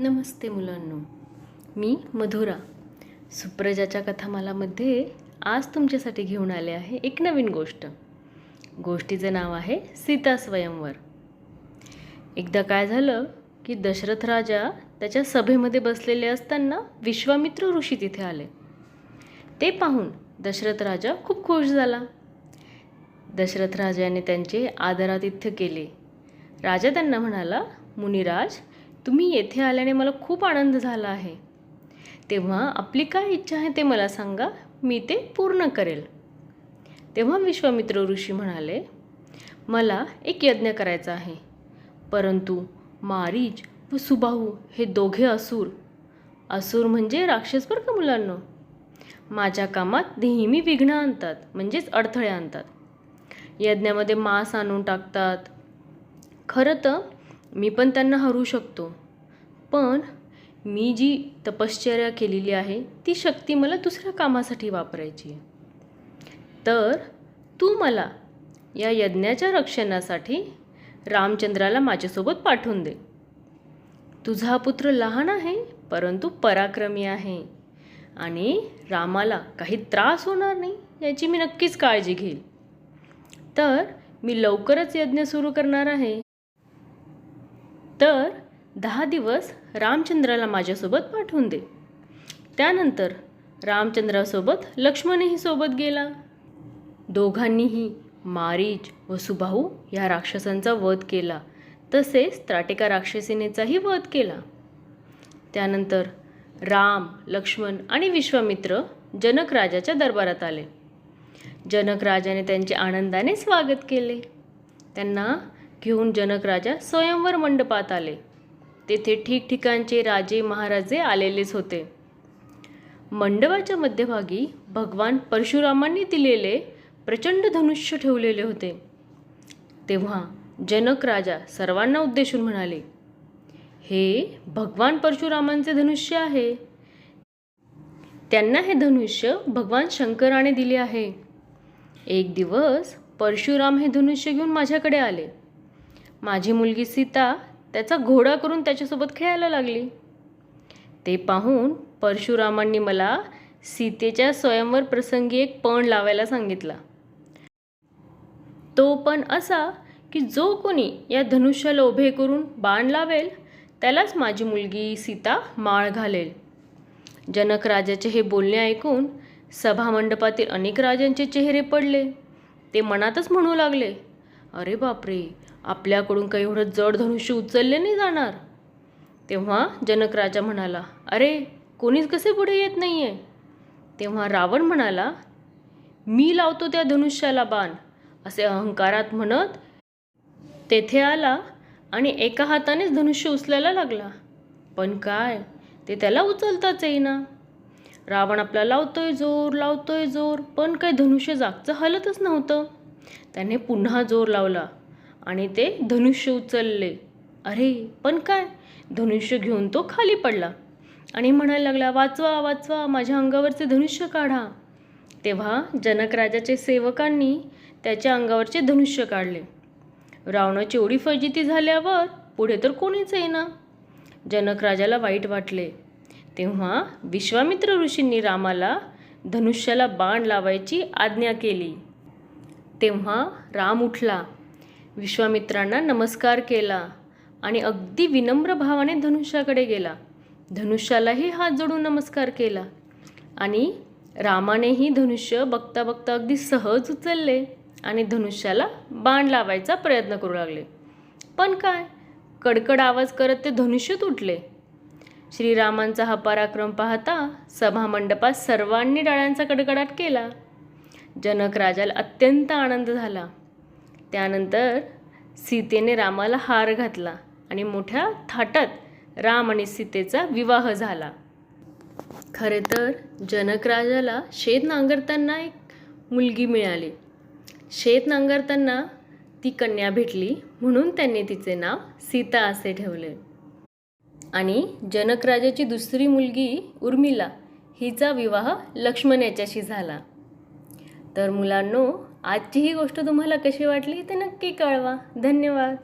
नमस्ते मुलांनो. मी मधुरा. सुप्रजाच्या कथामालामध्ये आज तुमच्यासाठी घेऊन आले आहे एक नवीन गोष्ट. गोष्टीचं नाव आहे सीता स्वयंवर. एकदा काय झालं की दशरथ राजा त्याच्या सभेमध्ये बसलेले असताना विश्वामित्र ऋषी तिथे आले. ते पाहून दशरथ राजा खूप खुश झाला. दशरथ राजाने त्यांचे आदरातिथ्य केले. राजा त्यांना म्हणाला मुनिराज तुम्ही येथे आल्याने मला खूप आनंद झाला आहे. तेव्हा आपली काय इच्छा आहे ते मला सांगा मी ते पूर्ण करेल. तेव्हा विश्वामित्र ऋषी म्हणाले मला एक यज्ञ करायचा आहे. परंतु मारीच व सुबाहू हे दोघे असुर. असुर म्हणजे राक्षस बरं का मुलांना? माझ्या कामात नेहमी विघ्न आणतात म्हणजेच अडथळे आणतात. यज्ञामध्ये मांस आणून टाकतात. खरं तर मी पण त्यांना हरू शकतो. पण मी जी तपश्चर्या केलेली आहे ती शक्ती मला दुसऱ्या कामासाठी वापरायची आहे. तर तू मला या यज्ञाच्या रक्षणासाठी रामचंद्राला माझ्यासोबत पाठवून दे. तुझा हा पुत्र लहान आहे परंतु पराक्रमी आहे आणि रामाला काही त्रास होणार नाही याची मी नक्कीच काळजी घेईल. तर मी लवकरच यज्ञ सुरू करणार आहे. तर दहा दिवस रामचंद्राला माझ्यासोबत पाठवून दे. त्यानंतर रामचंद्रासोबत लक्ष्मणही सोबत गेला. दोघांनीही मारीच व सुबाहू या राक्षसांचा वध केला. तसेच त्राटिका राक्षसिनेचाही वध केला. त्यानंतर राम लक्ष्मण आणि विश्वामित्र जनक राजाच्या दरबारात आले. जनक राजाने त्यांचे आनंदाने स्वागत केले. त्यांना घेऊन जनक राजा स्वयंवर मंडपात आले. तेथे ठिकठिकाणचे राजे महाराजे आलेलेच होते. मंडपाच्या मध्यभागी भगवान परशुरामांनी दिलेले प्रचंड धनुष्य ठेवलेले होते. तेव्हा जनक राजा सर्वांना उद्देशून म्हणाले हे भगवान परशुरामांचे धनुष्य आहे. त्यांना हे धनुष्य भगवान शंकराने दिले आहे. एक दिवस परशुराम हे धनुष्य घेऊन माझ्याकडे आले. माझी मुलगी सीता त्याचा घोडा करून त्याच्यासोबत खेळायला लागली. ते पाहून परशुरामांनी मला सीतेच्या स्वयंवर प्रसंगी एक पण लावायला सांगितला. तो पण असा की जो कोणी या धनुष्याला उभे करून बाण लावेल त्यालाच माझी मुलगी सीता माळ घालेल. जनक राजाचे हे बोलणे ऐकून सभामंडपातील अनेक राजांचे चेहरे पडले. ते मनातच म्हणू लागले अरे बापरे आपल्याकडून काही एवढं जड धनुष्य उचलले नाही जाणार. तेव्हा जनक राजा म्हणाला अरे कोणीच कसे पुढे येत नाही आहे तेव्हा रावण म्हणाला मी लावतो त्या धनुष्याला बाण. असे अहंकारात म्हणत तेथे आला आणि एका हातानेच धनुष्य उचलायला लागला. पण काय ते त्याला उचलताच येईना रावण आपला लावतोय जोर लावतोय जोर. पण काही धनुष्य जागचं हलतच नव्हतं. त्याने पुन्हा जोर लावला. आणि ते धनुष्य उचलले. अरे पण काय? धनुष्य घेऊन तो खाली पडला आणि म्हणायला लागला वाचवा वाचवा माझ्या अंगावरचे धनुष्य काढा. तेव्हा जनकराजाचे सेवकांनी त्याच्या अंगावरचे धनुष्य काढले. रावणाची एवढी फजिती झाल्यावर पुढे तर कोणीच येईना. जनकराजाला वाईट वाटले. तेव्हा विश्वामित्र ऋषींनी रामाला धनुष्याला बाण लावायची आज्ञा केली. तेव्हा राम उठला. विश्वामित्रांना नमस्कार केला आणि अगदी विनम्र भावाने धनुष्याकडे गेला. धनुष्यालाही हात जोडून नमस्कार केला. आणि रामानेही धनुष्य बघता बघता अगदी सहज उचलले आणि धनुष्याला बाण लावायचा प्रयत्न करू लागले. पण काय? कडकड आवाज करत ते धनुष्य तुटले श्रीरामांचा हा पराक्रम पाहता सभामंडपात सर्वांनी डाळ्यांचा कडकडाट केला. जनक राजाला अत्यंत आनंद झाला. त्यानंतर सीतेने रामाला हार घातला आणि मोठ्या थाटात राम आणि सीतेचा विवाह झाला. खरे तर जनक राजाला शेत नांगरताना एक मुलगी मिळाली. शेत नांगरताना ती कन्या भेटली म्हणून त्यांनी तिचे नाव सीता असे ठेवले. आणि जनक राजाची दुसरी मुलगी उर्मिला हिचा विवाह लक्ष्मण याच्याशी झाला. तर मुलांनो आजची ही गोष्ट तुम्हाला कशी वाटली ते नक्की कळवा. धन्यवाद.